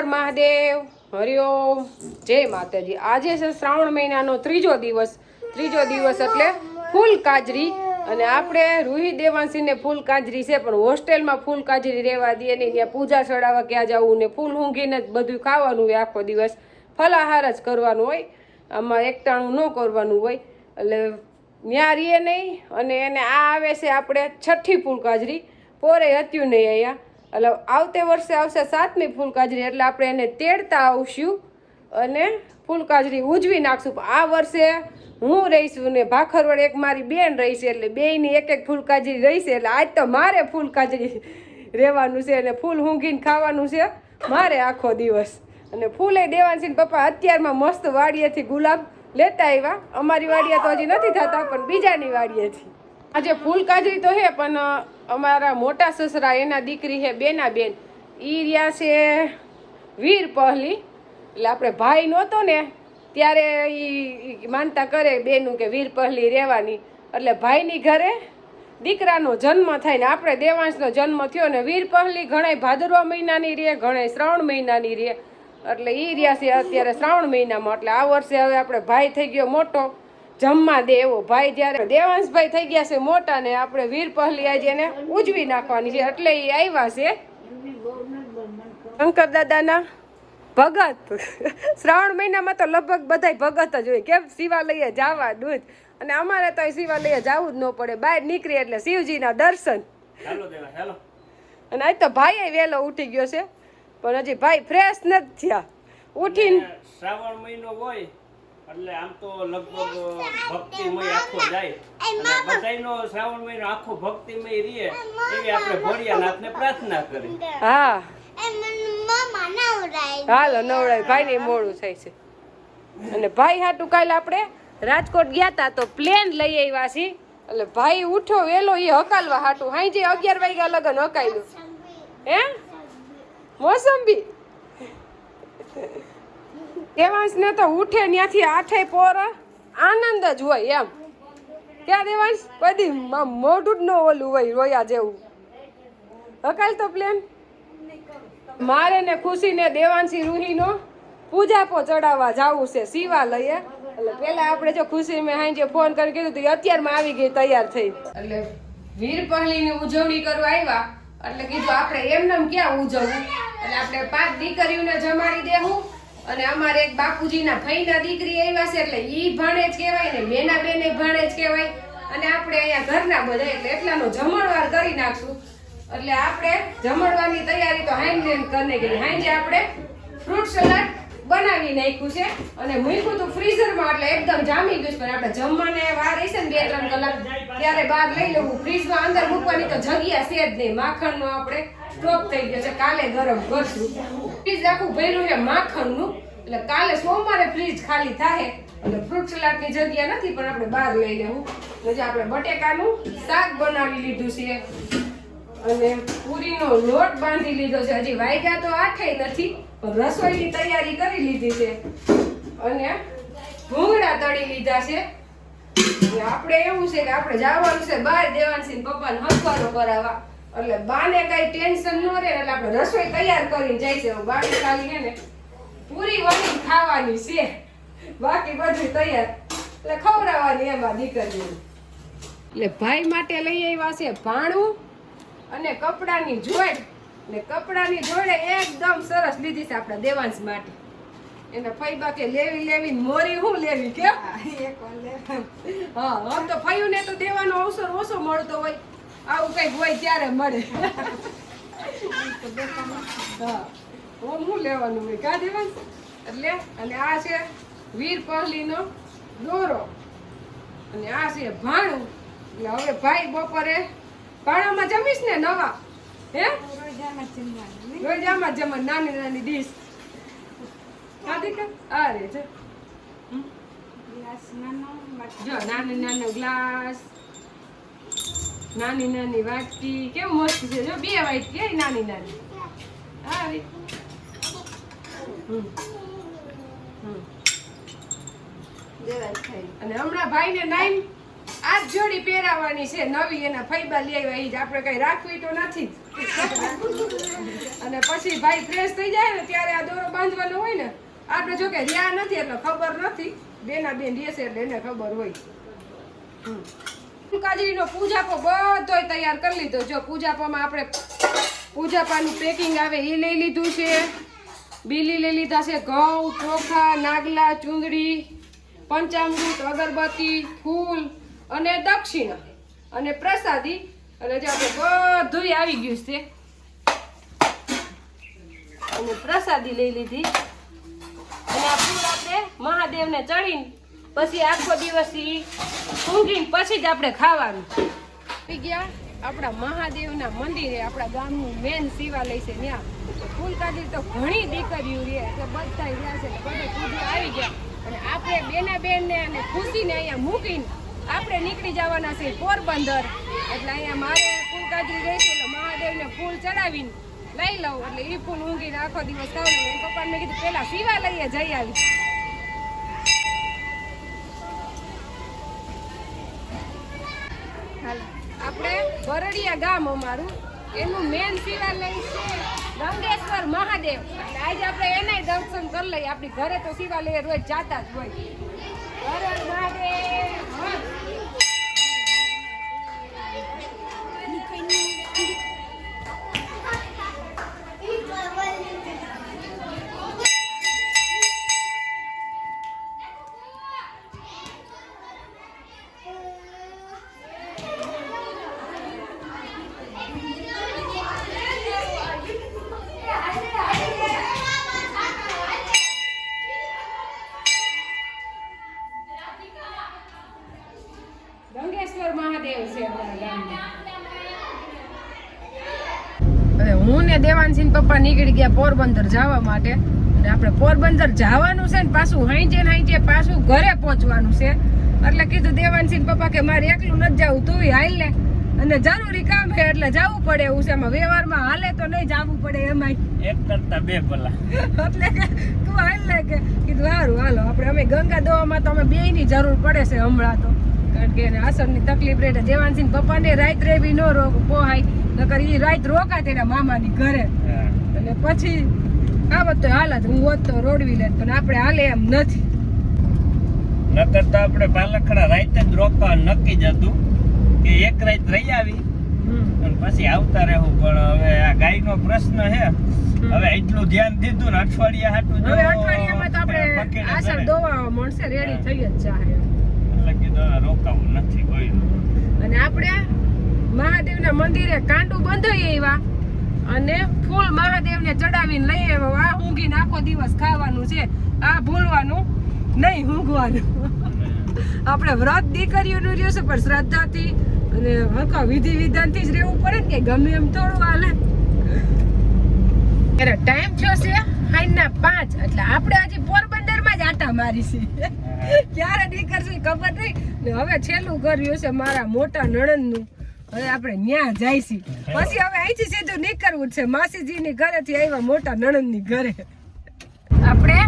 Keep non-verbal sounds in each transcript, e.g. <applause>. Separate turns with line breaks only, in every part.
હર મહાદેવ. હરિઓમ જય માતાજી. આજે છે શ્રાવણ મહિનાનો ત્રીજો દિવસ. ત્રીજો દિવસ એટલે ફૂલ કાજરી. અને આપણે રૂહી દેવાંશીને ફૂલ કાજરી છે, પણ હોસ્ટેલમાં ફૂલ કાજરી રહેવા દઈએ નહીં. ત્યાં પૂજા ચડાવવા ક્યાં જવું ને ફૂલ ઊંઘીને જ બધું ખાવાનું હોય આખો દિવસ. ફલાહાર જ કરવાનું હોય. આમાં એકટાણું ન કરવાનું હોય. એટલે ત્યાં રહીએ નહીં. અને એને આ આવે છે આપણે છઠ્ઠી ફૂલ કાજરી. પોરે હત્યું નહીં અહીંયા. એટલે આવતે વર્ષે આવશે સાતમી ફૂલકાજરી, એટલે આપણે એને તેડતા આવશું અને ફૂલકાજરી ઉજવી નાખશું. આ વર્ષે હું રહીશું ને ભાખરવડ એક મારી બેન રહીશ, એટલે બેયની એક એક ફૂલકાજરી રહી એટલે આજ તો મારે ફૂલકાજરી રહેવાનું છે અને ફૂલ ઊંઘીને ખાવાનું છે મારે આખો દિવસ. અને ફૂલે દેવાનું છે ને પપ્પા અત્યારમાં મસ્ત વાડીએથી ગુલાબ લેતા આવ્યા. અમારી વાડીએ તો હજી નથી થતા, પણ બીજાની વાડીએથી. આજે ફૂલ કાજરી તો હે, પણ અમારા મોટા સસરા, એના દીકરી છે બેના બેન, ઈ રહ્યા છે વીર પહલી. એટલે આપણે ભાઈ નહોતો ને, ત્યારે એ માનતા કરે બેનું કે વીર પહલી રહેવાની. એટલે ભાઈની ઘરે દીકરાનો જન્મ થાય ને આપણે દેવાંશનો જન્મ થયો ને, વીર પહલી ઘણાય ભાદરવા મહિનાની રહે, ઘણાય શ્રાવણ મહિનાની રહે. એટલે એ રહ્યા છે અત્યારે શ્રાવણ મહિનામાં, એટલે આ વર્ષે હવે આપણે ભાઈ થઈ ગયો મોટો. જમવા દે એવો ભાઈ જ્યારે દેવાંશભાઈ થઈ ગયા છે મોટા ને આપણે વીર પહેલી આજે એને ઉજવી નાખવાની છે. એટલે એ આવ્યા છે. શંકર દાદાના ભગત. શ્રાવણ મહિનામાં તો લગભગ બધાય ભગત જ હોય. કેમ? શિવાલયે જવા દૂધ. અને અમારે તો શિવાલયે જવું જ ન પડે. બહાર નીકળી એટલે શિવજીના દર્શન.
દેવા
અને આજ તો ભાઈ વહેલો ઉઠી ગયો છે. પણ હજી ભાઈ ફ્રેશ નથી થયા. ઉઠીને
શ્રાવણ મહિનો હોય એટલે આમ તો લગભગ ભક્તિમય આખો જાય. અને બધાયનો શ્રાવણ મહિનો આખો ભક્તિમય રીએ એવી આપણે ભોળિયાનાથને પ્રાર્થના કરી.
હા.
હાલો નવડાય
નવડાય ભાઈને મોડું થાય છે. અને ભાઈ હાટું કાલે આપણે રાજકોટ ગયા તા તો પ્લેન લઈ આવ્યા છીએ. એટલે ભાઈ ઉઠો વેલો એ હકાલવા હાટું. હાઈ અગિયાર વાગ્યા લગન હકાયલું. હે? મોસંબી? દેવાંશને તો ઉઠે ત્યાંથી આઠે પોર, આનંદ જ હોય એમ. ક્યાં દેવાંશ કદી મોઢું ન ઓલું હોય, રોયા જેવું. હકાલ તો પ્લેન મારે ને ખુશી ને દેવાંશી રૂહીનો પૂજા પો ચડાવવા જવું છે શિવાલયે એટલે પેલા આપણે જો ખુશી મેં હાઈ જે ફોન કરી કીધું તો, અત્યારમાં આવી ગઈ, તૈયાર થઈ. એટલે વીર પહલીની ઉજવણી કરવા આવ્યા. એટલે કીધું, આપણે એમનેમ ક્યાં ઉજવવું? એટલે આપણે પાંચ દીકરીઓને જમાડી દેવું અને અમારે એક બાપુજીના ભાઈના દીકરી આવ્યા છે એટલે ઈ જ કહેવાય ને મેના બેને ભાણેજ કહેવાય. અને આપણે અહીંયા ઘરના બધા એટલે એટલાનો જમણવાર કરી નાખશું. એટલે આપણે જમણવાની તૈયારી તો હાઈન કરીને ગઈ. હાઈન આપણે ફ્રૂટ સલાડ બનાવી નાખ્યું છે અને મૂક્યું તું ફ્રીઝરમાં એટલે એકદમ જામી ગયું છે. પણ આપણે જમવાને વાર હશે ને બે ત્રણ કલાક, ત્યારે બહાર લઈ લેવું. ફ્રીઝમાં અંદર મૂકવાની તો જગ્યા છે જ નહીં. માખણનો આપણે સ્ટોક થઈ ગયો છે, કાલે ગરમ કરશું. ફ્રીજ આખું ભર્યું છે, માખણનું. એટલે કાલે સોમવારે ફ્રીજ ખાલી થાય એટલે ફ્રૂટ સલાડની જગ્યા નથી, પણ આપણે બહાર લઈ લેવું. જે આપણે બટેકાનું શાક બનાવી લીધું છે. અને પૂરીનો લોટ બાંધી લીધો છે. હજી વાયગા તો આઠે નથી, પણ રસોઈની તૈયારી કરી લીધી છે. અને ભૂંગળા તળી લીધા છે. આપણે એવું છે કે આપણે જવાનું છે બહાર દેવાનું ને પપ્પાને હસવાનો કરાવવા. એટલે બાને કઈ ટેન્શન ન રહે એટલે આપણે રસોઈ તૈયાર કરીને જાય છે. બાને ખાલી છે ને પૂરી વણી ખાવાની છે. બાકી બધું તૈયાર. એટલે ખવડાવવાની એમાં દીકરીને. એટલે ભાઈ માટે લઈ આવ્યા છે ભાણું અને કપડાની જોડ. ને કપડાની જોડે એકદમ સરસ લીધી છે આપણા દેવાંશ માટે. એના ફૈબા કે લેવી લેવી મોરી હું લેવી કે? હા આમ તો ફયું ને તો દેવાનો અવસર ઓછો મળતો હોય. આવું કંઈક હોય ત્યારે મળે. ઓમ હું લેવાનું હોય કા દેવાંશ એટલે? અને આ છે વીર પહલીનો દોરો. અને આ છે ભાણું. એટલે હવે ભાઈ બપોરે ભાણામાં જમીશ ને નવા? હે? રોજામાં જમવા નાની નાની ડીશ ખાધી અરે છે. જો નાની નાનો ગ્લાસ. નાની નાની વાટકી કેમ મસ્ત છે? જો, બે વાટકી હે નાની નાની. આવી. અને હમણાં ભાઈને નાઈન આ જ જોડી પહેરાવાની છે. નવી એના ફૈબા લઈ આવ્યા, ઈ જ આપણે કઈ રાખવી તો નથી. અને પછી ભાઈ ફ્રેશ થઈ જાય ને, ત્યારે આ દોરો બાંધવાનો હોય ને, આપણે જો કે રહ્યા નથી, એટલે ખબર નથી. બેના બેન રહેશે એટલે એને ખબર હોય. હમ. કાજરીનો પૂજાપો બધોય તૈયાર કરી લીધો. જો પૂજાપામાં આપણે પૂજાપાનું પેકિંગ આવે એ લઈ લીધું છે. બીલી લઈ લીધા છે, ઘઉં, ચોખા, નાગલા, ચૂંદડી, પંચામૃત, અગરબત્તી, ફૂલ અને દક્ષિણા અને પ્રસાદી. અને જે આપણે બધુંય આવી ગયું છે. અને પ્રસાદી લઈ લીધી. અને આ ફૂલ આપણે મહાદેવને ચડીને પછી આખો દિવસ ઊંઘીને પછી જ આપણે ખાવાનું. ગયા? આપણા મહાદેવના મંદિરે, આપણા ગામનું મેન શિવાલય છે ત્યાં. ફૂલ કાઢી તો ઘણી દીકરીઓ રહે એટલે બધા રહ્યા છે બધા પૂજવા આવી ગયા. અને આપણે બેના બેનને અને ખુશીને અહીંયા મૂકીને આપણે નીકળી જવાના છે પોરબંદર. એટલે અહીંયા મારે ફૂલ કાઢી રહી છે, એટલે મહાદેવને ફૂલ ચડાવીને લઈ લઉં. એટલે એ ફૂલ ઊંઘીને આખો દિવસ ખાવ પપ્પાને કીધું પહેલાં શિવાલયે જઈ આવી. આપણે ગામ અમારું. એનું મેન શિવાલય છે ગંગેશ્વર મહાદેવ. એટલે આજે આપણે એનાય દર્શન કરી લઈએ. આપણી ઘરે તો શિવાલય રોજ જાતા જ હોય. પપ્પા નીકળી ગયા પોરબંદર જવા માટે. અને આપણે પોરબંદર જવાનું છે ને પાછું હાંચે હાંચે પાછું ઘરે પહોંચવાનું છે. એટલે કીધું દેવાનસિંહ પપ્પા કે મારે એકલું નથી જવું તું હાલ લે અને જરૂરી કામ છે એટલે જવું પડે એવું છે. એમાં વ્યવહારમાં હાલે તો નહીં જવું પડે એમાંય.
એક કરતા બે ભલા.
એટલે કે તું હાલ લે કે. કીધું સારું હાલો આપણે અમે ગંગા દોવામાં તો અમે બેયની જરૂર પડે છે હમણાં તો. કારણ કે એને અસરની તકલીફ રહે દેવાનસિંહ પપ્પાને રાત રેવી ન રોક પોહાય નકર એ રાત રોકાત એના મામાની ઘરે. અને પછી આવત તો હાલત હું હોત તો રોડવી લેત પણ આપણે હાલે એમ નથી.
નકર તો આપણે પાલખડા રાતે જ રોકવા નક્કી જ હતું કે એક રાત રહી આવી. અને પછી આવતા રહેવું પણ હવે આ ગાયનો પ્રશ્ન છે. હવે એટલું ધ્યાન દીધું ને અઠવાડિયા હાટું
હવે અઠવાડિયામાં તો આપણે આસર દોવા મળશે રેડી થઈ જ ચાહે
એટલે કીધું રોકાવું નથી કોઈ.
અને આપણે મહાદેવના મંદિરે કાંડું બંધાઈ આવ્યા. અને ફૂલ મહાદેવને ચડાવીને લઈ આવ્યો. આ ઊંઘીને આખો દિવસ ખાવાનું છે. આ ભૂલવાનું નહીં ઊંઘવાનું. આપણે વ્રત દીકરીઓનું રહ્યું છે, પણ શ્રદ્ધાથી અને હકા વિધિ વિધાનથી જ રહેવું પડે ને કે ગમે એમ થોડું હાલે. ત્યારે ટાઈમ થયો છે હાઈના પાંચ. એટલે આપણે આજે પોરબંદરમાં જ આટા મારી છે ક્યારે નીકળશે ખબર નહીં. ને હવે છેલ્લું કર્યું છે મારા મોટા નણંદનું. હવે આપણે ન્યા જઈશી. પછી હવે અહીંથી સીધું નીકળવું જ છે. માસીજીની ઘરેથી આવ્યા મોટા નણંદની ઘરે. આપણે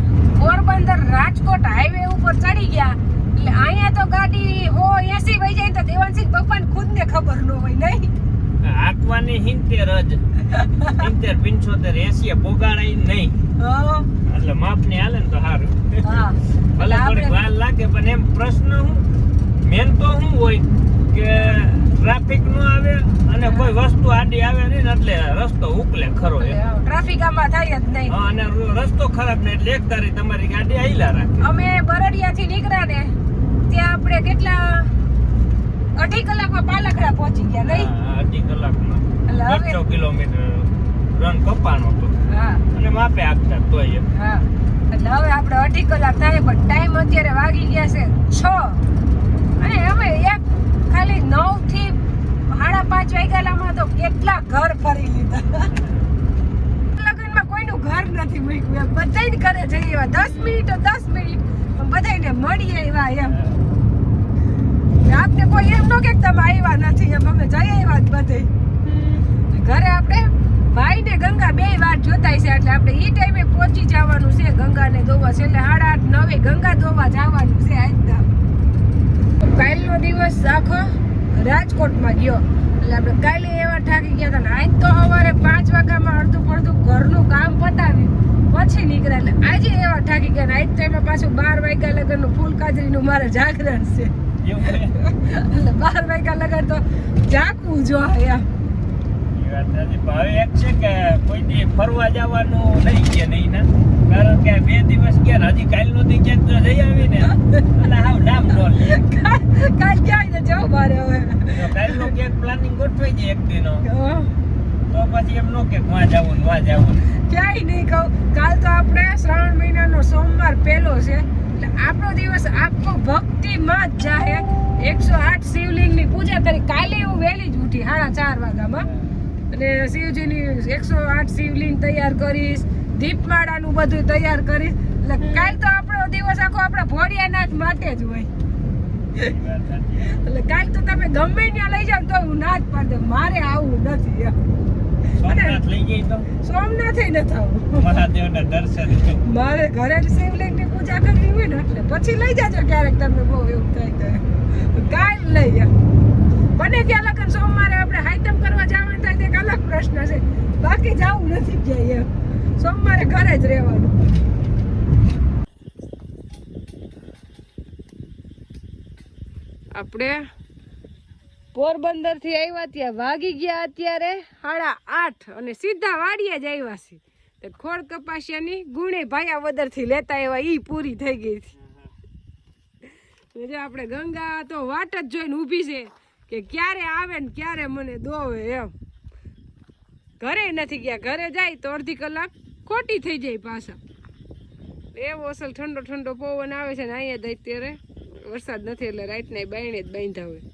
પોરબંદર રાજકોટ હાઈવે ઉપર ચડી ગયા. એટલે અહીંયા તો ગાડી હો એસી વહી જાય તો દેવાનસિંહ પપ્પાને ખુદને ખબર ન હોય નહીં?
આકવાની હિંતેર જ. હિંતેર પિંચોતેર એસી પોગાડાય નહીં.
એટલે
એટલે ને હાલે ને તો સારું
હા.
ભલે થોડીક વાર લાગે પણ એમ પ્રશ્ન હું મેન તો શું હોય કે ટ્રાફિક નો આવે અને કોઈ વસ્તુ આડી આવે નહીં એટલે રસ્તો ઉકલે ખરો
ટ્રાફિક આમાં થાય જ નહીં.
અને રસ્તો ખરાબ ને એટલે એક તારી તમારી ગાડી આઈલા રાખે.
અમે બરડિયાથી નીકળ્યા ને ત્યાં આપણે કેટલા અઢી કલાકમાં પાલખડા પહોંચી ગયા નહીં?
અઢી કલાકમાં.
એટલે હવે-
કિલોમીટર રન કપાનો હતો.
હા.
અને માપે આપતા તોય
હા. એટલે હવે આપણે અઢી કલાક થાય પણ ટાઈમ અત્યારે વાગી ગયા છે છ અને અમે એક ખાલી નવથી સાડા પાંચ વાગ્યાલામાં તો કેટલા ઘર ફરી લીધા. લગ્નમાં કોઈનું ઘર નથી મૂક્યું. બધાને ઘરે જઈએ એવા દસ મિનિટ દસ મિનિટ. બધાને મળીએ એવા એમ. આપને કોઈ એમ ન કે તમે આવ્યા નથી એમ. અમે જઈ આવ્યા જ બધે. ઘરે આપણે ભાઈ ને ગંગા બે વાર જોતાય છે. એટલે આપણે એ ટાઈમે પહોંચી જવાનું છે ગંગાને ધોવા છે એટલે સાડા આઠ, નવે ગંગા ધોવા જવાનું છે આજના કાલનો દિવસ આખો રાજકોટમાં ગયો. એટલે આપણે કાલે એવા થાકી ગયા હતા ને આજ તો સવારે પાંચ વાગ્યામાં અડધું પડધું ઘરનું કામ પતાવ્યું. પછી નીકળ્યા એટલે આજે એવા થાકી ગયા આજ તો એમાં પાછું બાર વાગ્યા લગનનું ફૂલ કાજરીનું મારે જાગરણ છે. એટલે બાર વાગ્યા લગન તો જાગવું જોઈએ એમ.
વાત. પણ એક છે કે કોઈ દી ફરવા જવાનું નહીં કે નહીં ના? કારણ કે બે દિવસ ગયા ને હજી કાલનો દી ક્યાંક તો જઈ આવી ને. એટલે હાવ નામ નો લે. <laughs>
કાલ ક્યાંય ને જવું મારે હવે?
જો કાલનો ક્યાંક પ્લાનિંગ ગોઠવાઈ જાય એક દીનો. તો પછી એમ નો કે વાં જાવું ને વાં જાવું
ક્યાંય નહીં કહું. કાલ તો આપણે શ્રાવણ મહિનાનો સોમવાર પહેલો છે. એટલે આપણો દિવસ આખો ભક્તિમાં જ જાહે. એકસો આઠ શિવલિંગની પૂજા કરી. કાલે હું વહેલી જ ઉઠી સાડા ચાર વાગ્યામાં. અને શિવજીની એકસો આઠ શિવલિંગ તૈયાર કરીશ દીપમાળાનું બધું તૈયાર કરીશ. એટલે કાલ તો આપણો દિવસ આખો આપણા ભોળિયાનાથ માટે જ હોય. એટલે કાલ તો તમે ગમે ત્યાં લઈ જાવ તો હું ના જ પાડ દઉં. મારે આવું નથી
સોમનાથ
નથી આવું મારે ઘરે જ શિવલિંગની પૂજા કરવી હોય ને એટલે પછી લઈ જાજો ક્યારેક તમને બહુ એવું થાય તો. કાલ લઈ જા બને ત્યાં લગન સોમવારે આપણે હાઈતમ કરવા જવાનું થાય તે એક અલગ પ્રશ્ન છે. બાકી જવું નથી ક્યાંય એમ. સોમવારે ઘરે જ રહેવાનું. આપણે પોરબંદરથી આવ્યા ત્યાં વાગી ગયા અત્યારે સાડા આઠ અને સીધા વાડીએ જ આવ્યા છે. તો ખોળ કપાસિયાની ગુણે ભાયા વદરથી લેતા આવ્યા, ઈ પૂરી થઈ ગઈ હતી. આપણે ગંગા તો વાટ જ જોઈને ઊભી છે કે ક્યારે આવે ને ક્યારે મને દોવે એમ. ઘરે નથી ગયા. ઘરે જાય તો અડધી કલાક ખોટી થઈ જાય પાછા. એવો અસલ ઠંડો ઠંડો પવન આવે છે ને અહીંયા જ અત્યારે. વરસાદ નથી એટલે રાતના બાયણે જ બાંધ્યા હોય.